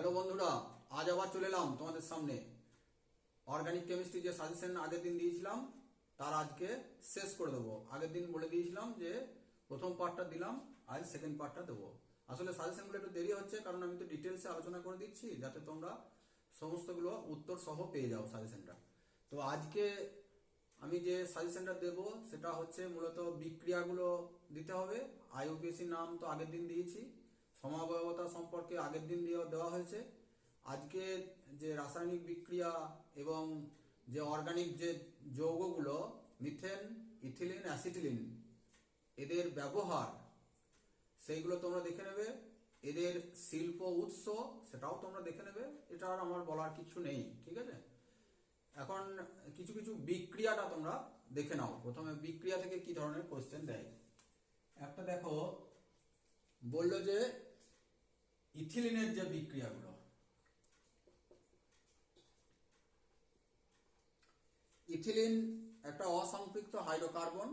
Hello বন্ধুরা, আজ আবার চলে এলাম তোমাদের সামনে। অর্গানিক কেমিস্ট্রি যে সাজেশন আগের দিন দিয়েছিলাম, তার আজকে শেষ করে দেবো। আগের দিন বলে দিয়েছিলাম যে প্রথম পার্টটা দিলাম, আজ সেকেন্ড পার্টটা দেবো। আসলে সাজেশনগুলো একটু দেরি হচ্ছে, কারণ আমি তো ডিটেলসে আলোচনা করে দিচ্ছি, যাতে তোমরা সমস্তগুলো উত্তর সহ পেয়ে যাও সাজেশনটা তো আজকে আমি যে সাজেশনটা দেব, সেটা হচ্ছে মূলত বিক্রিয়াগুলো দিতে হবে। আইউপিএসসি নাম তো আগের দিন দিয়েছি। সমাবয়বতা সম্পর্কে আগের দিন দেওয়া দেওয়া হয়েছে। আজকে যে রাসায়নিক বিক্রিয়া এবং যে অর্গানিক যে যৌগগুলো মিথেন ইথিলিন অ্যাসিটিলিন এদের ব্যবহার, সেইগুলো তোমরা দেখে নেবে। এদের শিল্প উৎস, সেটাও তোমরা দেখে নেবে। এটা আর আমার বলার কিছু নেই, ঠিক আছে? এখন কিছু কিছু বিক্রিয়াটা তোমরা দেখে নাও। প্রথমে বিক্রিয়া থেকে কি ধরনের কোশ্চেন দেয়? একটা দেখো, বলল যে ইথিলিনের যে বিক্রিয়াগুলো, ইথিলিন একটা অসম্পৃক্ত হাইড্রোকার্বন।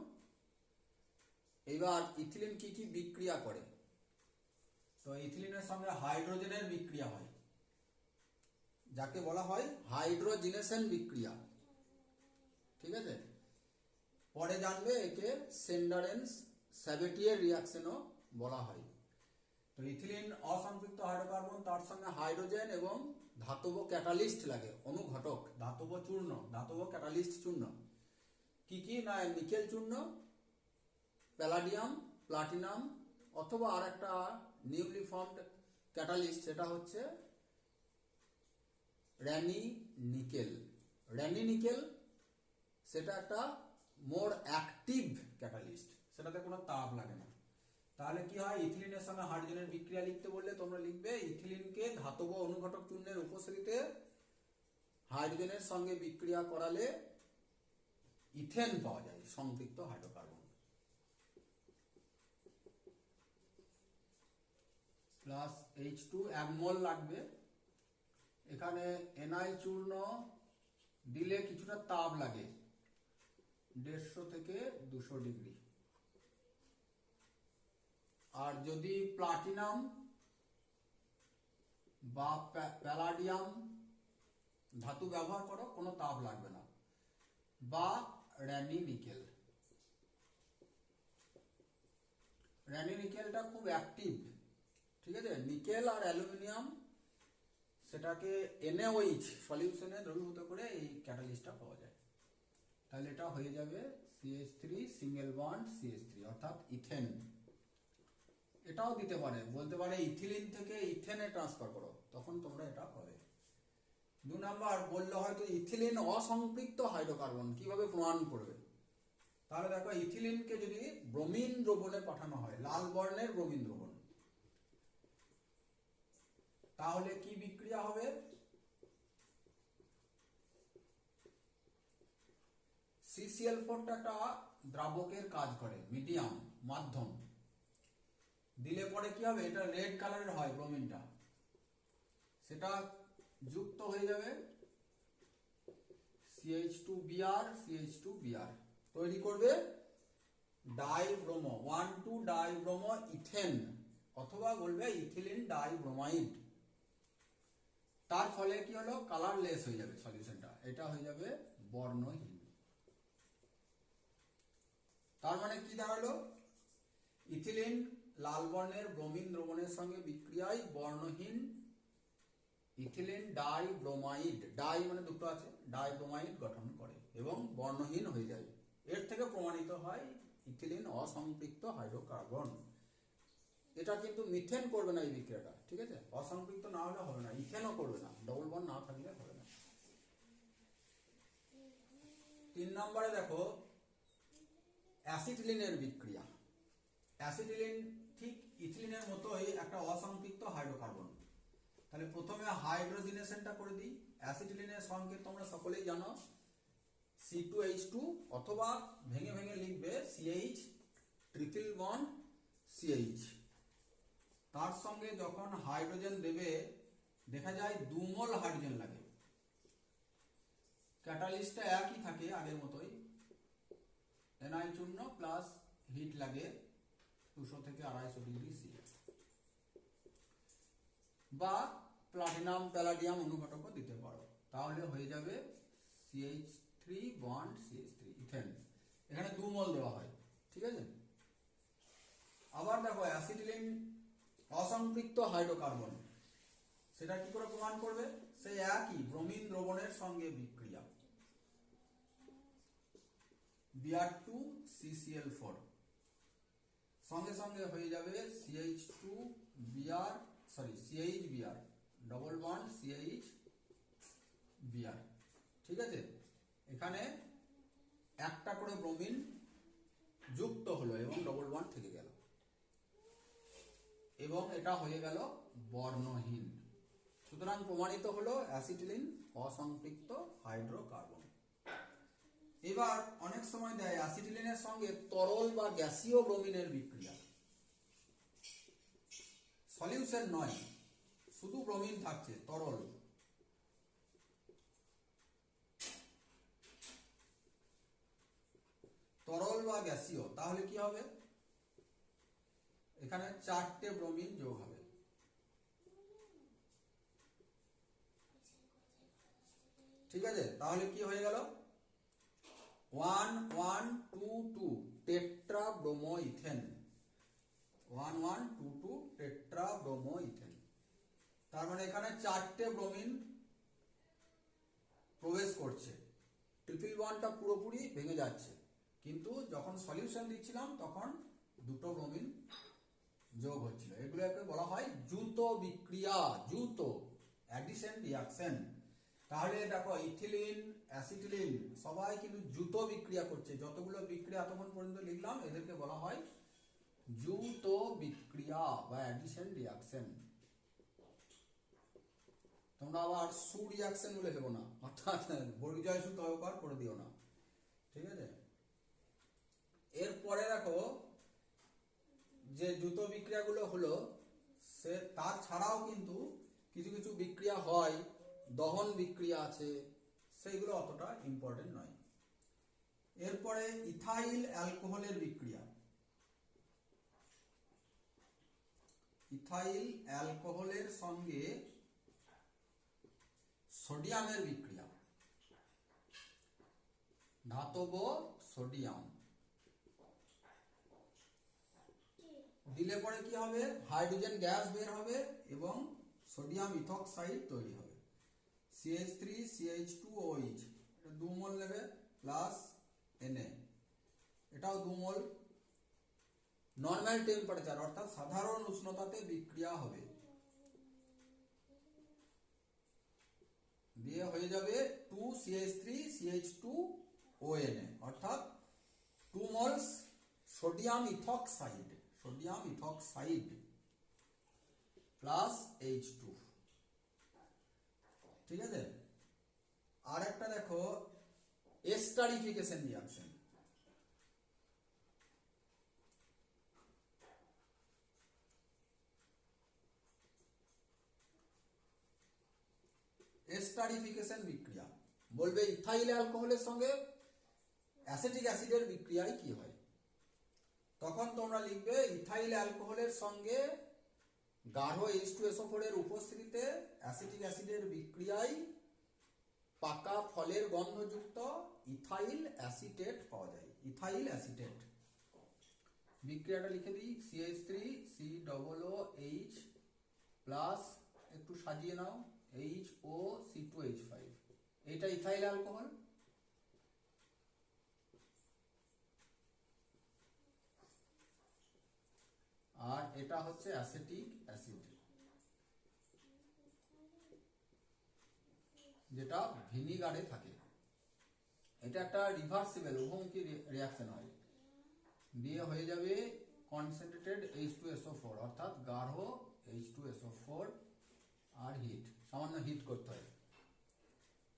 এবার ইথিলিন কি কি বিক্রিয়া করে? তো ইথিলিনের সঙ্গে হাইড্রোজেনের বিক্রিয়া হয়। যাকে বলা হয় হাইড্রোজিনেশন বিক্রিয়া। ঠিক আছে? পরে জানবে একে সেন্ডারেন্স স্যাবেটিয়ের রিয়াকশনও বলা হয়। তো ইথিলিন অসম্পৃক্ত হাইড্রোকার্বন, তার সঙ্গে হাইড্রোজেন এবং ধাতব ক্যাটালিস্ট লাগে, অনুঘটক, ধাতব চূর্ণ, ধাতব ক্যাটালিস্ট চূর্ণ। কি কি? না নিকেল চূর্ণ, প্যালাডিয়াম, প্লাটিনাম, অথবা আর একটা নিউলি ফর্মড ক্যাটালিস্ট, সেটা হচ্ছে র্যানি নিকেল। র্যানি নিকেল, সেটা একটা মোর অ্যাক্টিভ ক্যাটালিস্ট, সেটাতে কোনো তাপ লাগে না। তাহলে কি হয়? ইথিলিনের সঙ্গে হাইড্রোজেনের বিক্রিয়া লিখতে বললে তোমরা লিখবে, ইথিলিনকে ধাতব অনুঘটক চূর্ণের উপস্থিতিতে হাইড্রোজেনের সঙ্গে বিক্রিয়া করালে ইথেন পাওয়া যায়, সম্পৃক্ত হাইড্রোকার্বন। প্লাস এইচ টু এক মোল লাগবে। এখানে এনআই চূর্ণ দিলে কিছুটা তাপ লাগে, দেড়শো থেকে দুশো ডিগ্রি। আর যদি প্লাটিনাম বা প্যালাডিয়াম ধাতু ব্যবহার করো, কোনো তাপ লাগবে না। বা র্যানি নিকেল র্যানি নিকেলটা খুব অ্যাক্টিভ ঠিক আছে? নিকেল আর অ্যালুমিনিয়াম সেটাকে এনএওইচ সলিউশনে দ্রবীভূত করে এই ক্যাটালিস্টটা পাওয়া যায়। তাহলে এটা হয়ে যাবে CH three single bond CH three অর্থাৎ ইথেন। এটাও দিতে পারে, বলতে পারে ইথিলিন থেকে ইথেনে ট্রান্সফার করো, তখন তোমরা এটা পাবে। দু নাম্বার, বললে হয়তো ইথিলিন অসম্পৃক্ত হাইড্রোকার্বন, কীভাবে প্রমাণ করবে? তাহলে দেখো, ইথিলিনকে যদি ব্রোমিন দ্রবণে পাঠানো হয়, লাল বর্ণের ব্রোমিন দ্রবণ, তাহলে কি বিক্রিয়া হবে? সিসিএল ফোরটা একটা দ্রাবকের কাজ করে, মিডিয়াম, মাধ্যম। দিলে পরে কি হবে? এটা রেড কালারের হয় ব্রোমিনটা সেটা যুক্ত হয়ে যাবে CH two BR CH two BR তৈরি করবে dibromo one two dibromo ethane অথবা বলবে ইথিলিন ডাইব্রোমাইড তার ফলে কি হলো? কালারলেস হয়ে যাবে সলিউশনটা এটা হয়ে যাবে বর্ণহীন। তার মানে কি দাঁড়াল? ইথিলিন লাল বর্ণের ব্রোমিন দ্রবণের সঙ্গে বিক্রিয়ায় বর্ণহীন ইথিলিন ডাই ব্রোমাইড ডাই মানে দুটো আছে ডাই ব্রোমাইড গঠন করে এবং বর্ণহীন হয়ে যায়। এর থেকে প্রমাণিত হয় ইথিলিন অসম্পৃক্ত হাইড্রোকার্বন। এটা কিন্তু মিথেন করবে না এই বিক্রিয়াটা, ঠিক আছে? অসম্পৃক্ত না হলে হবে না, ইথেনও করবে না ডবল বন্ড না থাকলে হবে না। তিন নম্বরে দেখো, অ্যাসিটিলিনের বিক্রিয়া। অ্যাসিটিলিন ঠিক ইথিলিনের মতোই একটা অসম্পৃক্ত হাইড্রোকার্বন। তাহলে প্রথমে হাইড্রোজিনেশনটা করে দিই। অ্যাসিটিলিনের সংকেত তোমরা সকলেই জানো। সি টু এইচ টু অথবা ভেঙে ভেঙে লিখবে সিএইচ ট্রিপল বন্ড সিএইচ তার সঙ্গে যখন হাইড্রোজেন দেবে, দেখা যায় দুমল হাইড্রোজেন লাগে। ক্যাটালিস্টটা একই থাকে আগের মতোই। এনআই চূর্ণ প্লাস হিট লাগে। দুশো থেকে আড়াইশো ডিগ্রি সি বা প্লাটিনাম প্যালাডিয়াম অনুঘটকও দিতে পারো। তাহলে হয়ে যাবে CH three bond CH three ethane. এখানে দু মল দেওয়া হয়, ঠিক আছে? আবার দেখো অ্যাসিডিলিন অসম্পৃক্ত হাইড্রোকার্বন। সেটা কি করে প্রমাণ করবে? সেই একই ব্রোমিন দ্রবণের সঙ্গে বিক্রিয়া। বিআর টু সিসিএল ফোর সঙ্গে সঙ্গে হয়ে যাবে CH two BR sorry CH BR double one CH BR ঠিক আছে? এখানে একটা করে ব্রোমিন যুক্ত হলো এবং ডবল ওয়ান থেকে গেল। এবং এটা হয়ে গেল বর্ণহীন। সুতরাং প্রমাণিত হলো অ্যাসিটিলিন অসম্পৃক্ত হাইড্রোকার্বন। এবার অনেক সময় দেয় অ্যাসিটিলিনের সঙ্গে তরল বা গ্যাসীয় ব্রোমিনের বিক্রিয়া। সলিউশন নয়, শুধু ব্রোমিন থাকছে, তরল। তরল বা গ্যাসীয়, তাহলে কি হবে? এখানে চারটে ব্রোমিন যোগ হবে। ঠিক আছে? তাহলে কি হয়ে গেল? One one two two tetra bromo ethane one one two two tetra bromo ethane তার মানে এখানে চারটে ব্রোমিন প্রবেশ করছে। ট্রিপল ওয়ানটা পুরোপুরি ভেঙে যাচ্ছে। কিন্তু যখন সলিউশন দিচ্ছিলাম, তখন দুটো ব্রোমিন যোগ হচ্ছিল। এগুলোকে বলা হয় জুতো বিক্রিয়া জুতো অ্যাডিশন রিয়াকশন তাহলে দেখো, ইথিলিন, অ্যাসিটিলিন, সবাই কিন্তু জুতো বিক্রিয়া করছে। যতগুলো বিক্রিয়া এতক্ষণ পর্যন্ত লিখলাম, এদেরকে বলা হয় জুতো বিক্রিয়া বা অ্যাডিশন রিয়াকশন তোমরা আবার সু রিয়াকশন বলে ভেবো না, অর্থাৎ বর্গীজয় সু তয়কার করে দিও না। ঠিক আছে? এরপরে দেখো, যে জুতো বিক্রিয়াগুলো হলো, সে তার ছাড়াও কিন্তু কিছু কিছু বিক্রিয়া হয়। দহন বিক্রিয়া আছে, সেইগুলো অতটা ইম্পর্টেন্ট নয়। এরপরে ইথাইল অ্যালকোহলের বিক্রিয়া। ইথাইল অ্যালকোহলের সঙ্গে সোডিয়ামের বিক্রিয়া। ধাতব সোডিয়াম। দিলে পরে কি হবে? হাইড্রোজেন গ্যাস বের হবে এবং সোডিয়াম ইথক্সাইড তৈরি হবে। সিএইচ থ্রি সিএইচ এটা দু মোল নেবে প্লাস এনএ এটাও দু মোল। নর্মাল টেম্পারেচার অর্থাৎ সাধারণ উষ্ণতাতে বিক্রিয়া হবে। দিয়ে হয়ে যাবে two CH three CH two ONA অর্থাৎ two moles sodium ethoxide sodium ethoxide plus H two ঠিক আছে? আর একটা দেখো এস্টারিফিকেশন রিয়াকশন এস্টারিফিকেশন বিক্রিয়া। বলবে ইথাইল অ্যালকোহলের সঙ্গে অ্যাসিটিক অ্যাসিডের বিক্রিয়ায় কি হয়? তখন তোমরা লিখবে ইথাইল অ্যালকোহলের সঙ্গে গাঢ় এইচ টু এসও ফোরের উপস্থিতিতে অ্যাসিটিক অ্যাসিডের বিক্রিয়ায় পাকা ফলের গন্ধযুক্ত ইথাইল অ্যাসিটেট পাওয়া যায়। Ethyl acetate. বিক্রিয়াটা লিখে দিই। CH three C double O H plus একটু সাজিয়ে নাও। H O C two H five এইটা ইথাইল অ্যালকোহল। আর এটা হচ্ছে অ্যাসিটিক অ্যাসিড, যেটা ভিনিগারে থাকে। এটা একটা রিভার্সিবল উভমুখী রিয়াকশন হয়। দিয়ে হয়ে যাবে concentrated H two SO four অর্থাৎ গাঢ় এইচ টু এসও ফোর আর হিট সামান্য হিট করতে হয়।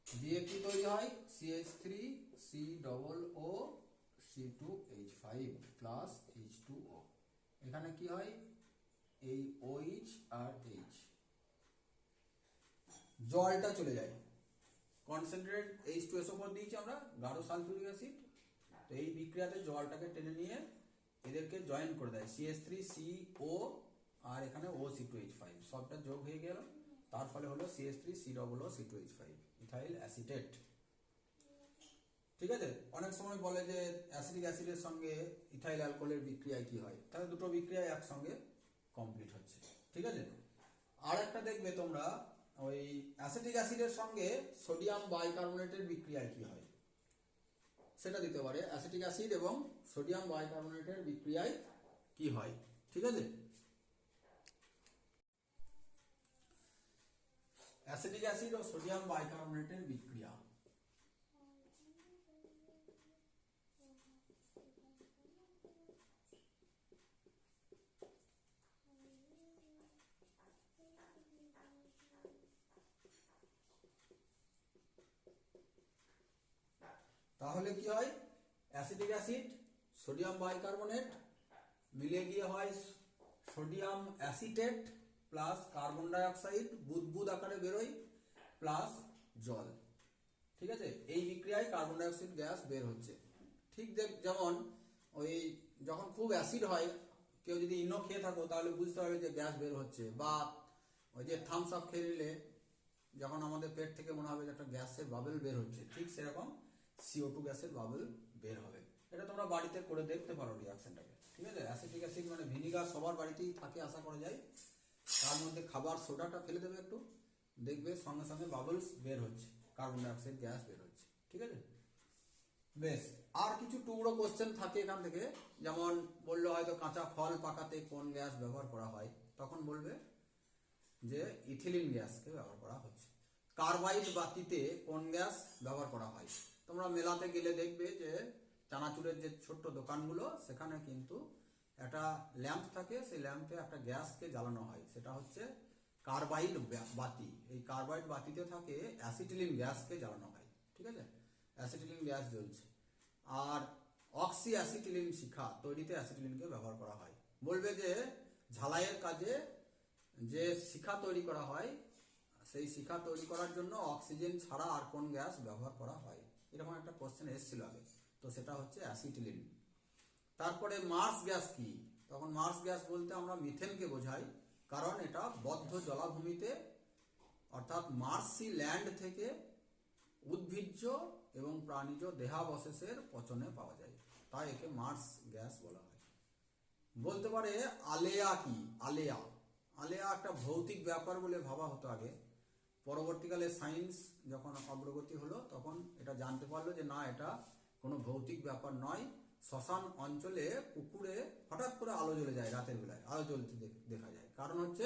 দিয়ে কি তৈরি হয়? CH three C double O C two H five plus H two O এখানে কি হয়? এই ওইচ আর এইচ জলটা চলে যায়। Concentrate H two SO four দিয়েছি আমরা গাঢ় সালফিউরিক অ্যাসিড তো এই বিক্রিয়াতে জলটাকে টেনে নিয়ে এদেরকে জয়েন করে দেয়। সিএস থ্রি সি ও আর এখানে O C two H five সবটা যোগ হয়ে গেল। তার ফলে হলো CS three C double O C two H five ethyl acetate ঠিক আছে? অনেক সময় বলে যে অ্যাসিডিক অ্যাসিডের সঙ্গে ইথাইল অ্যালকোহলের বিক্রিয়ায় কি হয়? তাহলে দুটো বিক্রিয়ায় একসঙ্গে কমপ্লিট হচ্ছে। ঠিক আছে? আর একটা দেখবে তোমরা, ওই অ্যাসিটিক অ্যাসিডের সঙ্গে সোডিয়াম বাইকার্বনেটের বিক্রিয়ায় কি হয়? সেটা দিতে পারে। অ্যাসিটিক অ্যাসিড এবং সোডিয়াম বাইকার্বনেটের বিক্রিয়ায় কি হয়? ঠিক আছে? অ্যাসিটিক অ্যাসিড ও সোডিয়াম বাইকার্বনেটের বিক্রিয়া। তাহলে কি হয়? অ্যাসিটিক অ্যাসিড সোডিয়াম বাইকার্বনেট মিলে গিয়ে হয় sodium acetate plus carbon dioxide বুদবুদ আকারে বেরোয় প্লাস জল। ঠিক আছে? এই বিক্রিয়ায় কার্বন ডাই অক্সাইড গ্যাস বের হচ্ছে। ঠিক দেখ, যেমন ওই যখন খুব অ্যাসিড হয়, কেউ যদি ইনো খেয়ে থাকো, তাহলে বুঝতে পারবে যে গ্যাস বের হচ্ছে। বা ওই যে থামস আপ খেয়ে নিলে, যখন আমাদের পেট থেকে মনে হবে যে একটা গ্যাসের বাবেল বের হচ্ছে, ঠিক সেরকম সিও টু গ্যাসের বাবল বের হবে। এটা তোমরা বাড়িতে করে দেখতে পারো রিয়াকশনটাকে ঠিক আছে? অ্যাসিটিক অ্যাসিড মানে ভিনিগার সবার বাড়িতেই থাকে, আশা করা যায়। তার মধ্যে খাবার সোডাটা ফেলে দেবে একটু। দেখবে সঙ্গে সঙ্গে বাবলস বের হচ্ছে। কার্বন ডাই অক্সাইড গ্যাস বের হচ্ছে। ঠিক আছে? বেশ। আর কিছু টুকরো কোশ্চেন থাকে এখান থেকে। যেমন বলল হয়তো কাঁচা ফল পাকাতে কোন গ্যাস ব্যবহার করা হয়? তখন বলবে যে ইথিলিন গ্যাসকে ব্যবহার করা হচ্ছে। কার্বাইড বাতিতে কোন গ্যাস ব্যবহার করা হয়? তোমরা মেলাতে গেলে দেখবে যে চানাচুরের যে ছোট্ট দোকানগুলো, সেখানে কিন্তু একটা ল্যাম্প থাকে। সেই ল্যাম্পে একটা গ্যাসকে জ্বালানো হয়। সেটা হচ্ছে কার্বাইড বাতি। এই কার্বাইড বাতিতে থাকে অ্যাসিটিলিন গ্যাসকে জ্বালানো হয়। ঠিক আছে? অ্যাসিটিলিন গ্যাস জ্বলছে। আর অক্সি অ্যাসিটিলিন শিখা তৈরিতে অ্যাসিটিলিনকে ব্যবহার করা হয়। বলবে যে ঝালাইয়ের কাজে যে শিখা তৈরি করা হয়, সেই শিখা তৈরি করার জন্য অক্সিজেন ছাড়া আর কোন গ্যাস ব্যবহার করা হয়? এরকম একটা কোশ্চেন এসেছিল আগে। তো সেটা হচ্ছে অ্যাসিটিলিন তারপরে মার্স গ্যাস কি? তখন মার্স গ্যাস বলতে আমরা মিথেনকে বোঝাই, কারণ এটা বদ্ধ জলাভূমিতে, অর্থাৎ মার্সি ল্যান্ড থেকে উদ্ভিজ্জ এবং প্রাণীজ দেহাবশেষের পচনে পাওয়া যায়। তাই একে মার্স গ্যাস বলা হয়। বলতে পারে আলেয়া কি? আলেয়া। আলেয়া একটা ভৌতিক ব্যাপার বলে ভাবা হতো আগে। পরবর্তীকালে সায়েন্স যখন অগ্রগতি হলো, তখন এটা জানতে পারল যে না, এটা কোনো ভৌতিক ব্যাপার নয়। শ্মশান অঞ্চলে পুকুরে হঠাৎ করে আলো জ্বলে যায় রাতের বেলায়, আলো জ্বলতে দেখা যায়। কারণ হচ্ছে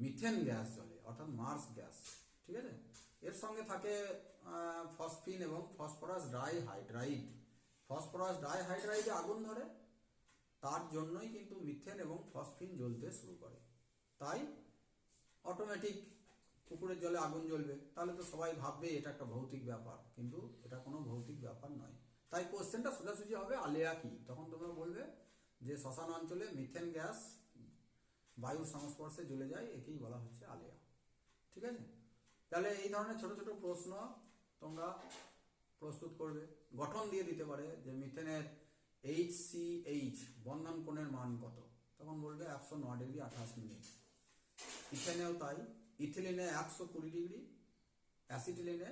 মিথেন গ্যাস জ্বলে, অর্থাৎ মার্স গ্যাস, ঠিক আছে? এর সঙ্গে থাকে ফসফিন এবং ফসফরাস ডাইহাইড্রাইড। ফসফরাস ডাইহাইড্রাইডে আগুন ধরে, তার জন্যই কিন্তু মিথেন এবং ফসফিন জ্বলতে শুরু করে। তাই অটোমেটিক পুকুরের জলে আগুন জ্বলবে, তাহলে তো সবাই ভাববে এটা একটা ভৌতিক ব্যাপার। কিন্তু এটা কোনো ভৌতিক ব্যাপার নয়। তাই কোশ্চেনটা সোজাসুজি হবে আলেয়া কি? তখন তোমরা বলবে যে শ্মশান অঞ্চলে মিথেন গ্যাস বায়ুর সংস্পর্শে জ্বলে যায়, একেই বলা হচ্ছে আলেয়া। ঠিক আছে? তাহলে এই ধরনের ছোট ছোট প্রশ্ন তোমরা প্রস্তুত করবে। গঠন দিয়ে দিতে পারে যে মিথেনের এইচ সি এইচ বন্ধন কোণের মান কত? তখন বলবে একশো ন ডিগ্রি আঠাশ মিনিট। ইথেনেও তাই। ইথিলিনে একশো কুড়ি ডিগ্রি অ্যাসিটিলিনে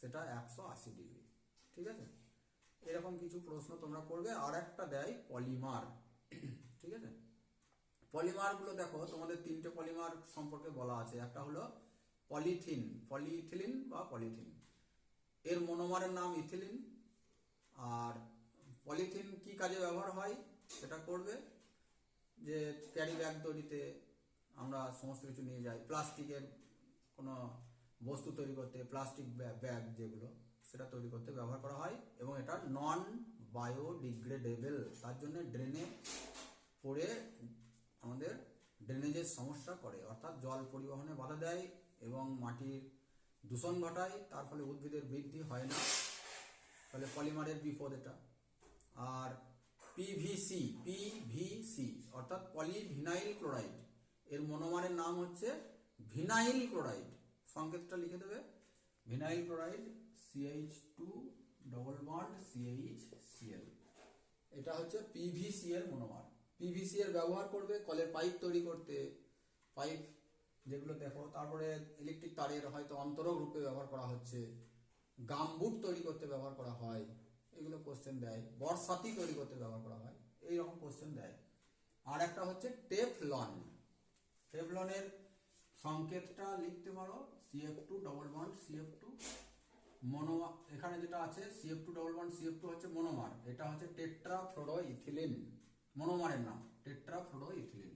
সেটা একশো আশি ডিগ্রি, ঠিক আছে? এরকম কিছু প্রশ্ন তোমরা করবে। আর একটা দেয় পলিমার, ঠিক আছে? পলিমারগুলো দেখো, তোমাদের তিনটে পলিমার সম্পর্কে বলা আছে। একটা হলো পলিথিন, পলিইথিলিন বা পলিথিন। এর মনোমারের নাম ইথিলিন। আর পলিথিন কি কাজে ব্যবহার হয়? সেটা করবে যে ক্যারি ব্যাগ তৈরিতে আমরা সমস্ত কিছু নিয়ে যাই। প্লাস্টিকের কোনো বস্তু তৈরি করতে, প্লাস্টিক ব্যাগ যেগুলো, সেটা তৈরি করতে ব্যবহার করা হয় এবং এটা নন বায়োডিগ্রেডেবল তার জন্য ড্রেনে পড়ে আমাদের ড্রেনেজের সমস্যা করে। অর্থাৎ জল পরিবহনে বাধা দেয় এবং মাটির দূষণ ঘটায়, তার ফলে উদ্ভিদের বৃদ্ধি হয় না। তাহলে পলিমারের বিপদ এটা। আর পিভিসি পিভিসি অর্থাৎ পলিভিনাইল ক্লোরাইড এর মনোমানের নাম হচ্ছে ভিনাইল ক্লোরাইড। সংকেতটা লিখে দেবে। Vinyl chloride CH two double bond CH Cl এটা হচ্ছে পিভিসি এর মনোমার পিভিসি এর ব্যবহার করবে, কলের পাইপ তৈরি করতে। পাইপ যেগুলো দেখো, তারপরে ইলেকট্রিক তারের হয়তো অন্তরক রূপে ব্যবহার করা হচ্ছে। গামবুট তৈরি করতে ব্যবহার করা হয়। এগুলো কোশ্চেন দেয়। বর্ষাতি তৈরি করতে ব্যবহার করা হয়। এইরকম কোশ্চেন দেয়। আর একটা হচ্ছে টেফলন। টেফলনের সংকেতটা লিখতে পারো CF two double bond CF two mono এখানে যেটা আছে CF two double bond CF two হচ্ছে মনোমার এটা হচ্ছে টেট্রা ফ্লোরো ইথিলিন মনোমারের নাম টেট্রা ফ্লোরো ইথিলিন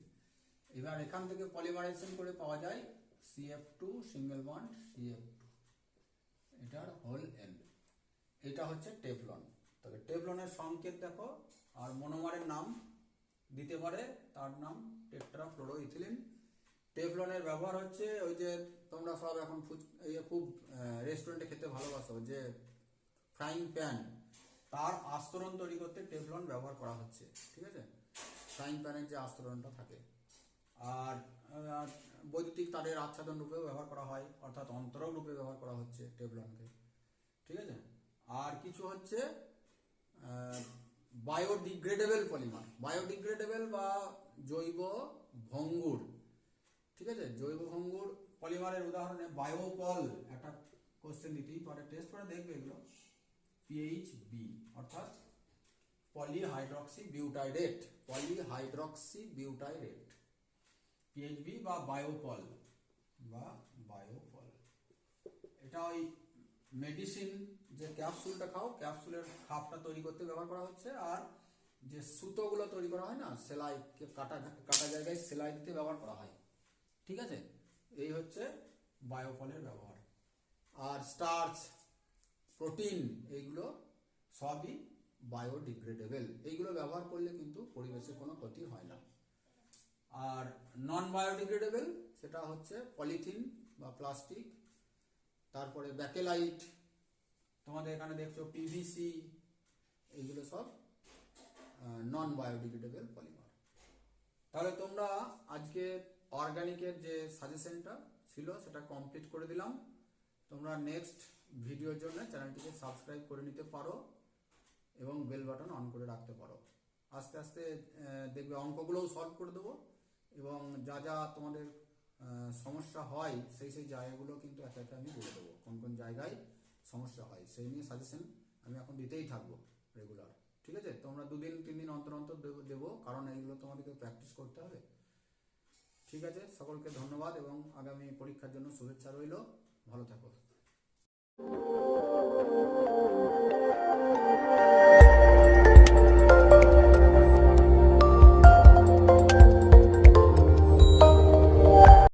এবার এখান থেকে পলিমারাইজেশন করে পাওয়া যায় CF two single bond CF two এটার হোল এন এটা হচ্ছে টেফলন তবে টেফলনের সংকেত দেখো, আর মনোমারের নাম দিতে পারে, তার নাম টেট্রা ফ্লোরো ইথিলিন টেফলনের ব্যবহার হচ্ছে ওই যে তোমরা সব এখন এই খুব রেস্টুরেন্টে খেতে ভালোবাসো যে ফ্রাইং প্যান তার আস্তরণ তৈরি করতে টেফলন ব্যবহার করা হচ্ছে, ঠিক আছে? ফ্রাইং প্যানের যে আস্তরণটা থাকে। আর বৈদ্যুতিক তারের আচ্ছাদন রূপেও ব্যবহার করা হয়, অর্থাৎ অন্তরক রূপে ব্যবহার করা হচ্ছে টেফলনকে ঠিক আছে? আর কিছু হচ্ছে বায়োডিগ্রেডেবল পলিমার। বায়োডিগ্রেডেবল বা জৈব ভঙ্গুর। ঠিক আছে? জৈব ভঙ্গুর পলিমারের উদাহরণে বায়োপল একটা কোশ্চেন দিতেই পারে। টেস্ট করে দেখবে এগুলো। পিএইচ বি অর্থাৎ polyhydroxy butyrate polyhydroxy butyrate PHB বা বায়োপল বা বায়োপল। এটা ওই মেডিসিন যে ক্যাপসুলটা খাও ক্যাপসুলের খাপটা তৈরি করতে ব্যবহার করা হচ্ছে, আর যে সুতোগুলো তৈরি করা হয় না, সেলাই, কাটা কাটা জায়গায় সেলাই দিতে ব্যবহার করা হয়। ঠিক আছে? এই হচ্ছে বায়োপলের ব্যবহার। আর স্টার্চ, প্রোটিন, এইগুলো সবই বায়োডিগ্রেডেবল। এইগুলো ব্যবহার করলে কিন্তু পরিবেশের কোনো ক্ষতি হয় না। আর নন বায়োডিগ্রেডেবল সেটা হচ্ছে পলিথিন বা প্লাস্টিক, তারপরে ব্যাকেলাইট, তোমাদের এখানে দেখছ পিভিসি এইগুলো সব নন বায়োডিগ্রেডেবল পলিমার তাহলে তোমরা আজকে অর্গানিকের যে সাজেশনটা ছিল, সেটা কমপ্লিট করে দিলাম। তোমরা নেক্সট ভিডিওর জন্য চ্যানেলটিকে সাবস্ক্রাইব করে নিতে পারো এবং বেল বাটন অন করে রাখতে পারো। আস্তে আস্তে দেখবে অঙ্কগুলোও সলভ করে দেবো এবং যা যা তোমাদের সমস্যা হয়, সেই সেই জায়গাগুলো কিন্তু একে একে আমি বলে দেবো। কোন কোন জায়গায় সমস্যা হয়, সেই নিয়ে সাজেশন আমি এখন দিতেই থাকব রেগুলার ঠিক আছে? তোমরা দুদিন তিন দিন অন্তর অন্তর দেবো দেবো, কারণ এইগুলো তোমাদেরকে প্র্যাকটিস করতে হবে। ঠিক আছে সকলকে ধন্যবাদ এবং আগামী পরীক্ষার জন্য শুভেচ্ছা রইল। ভালো থাকো।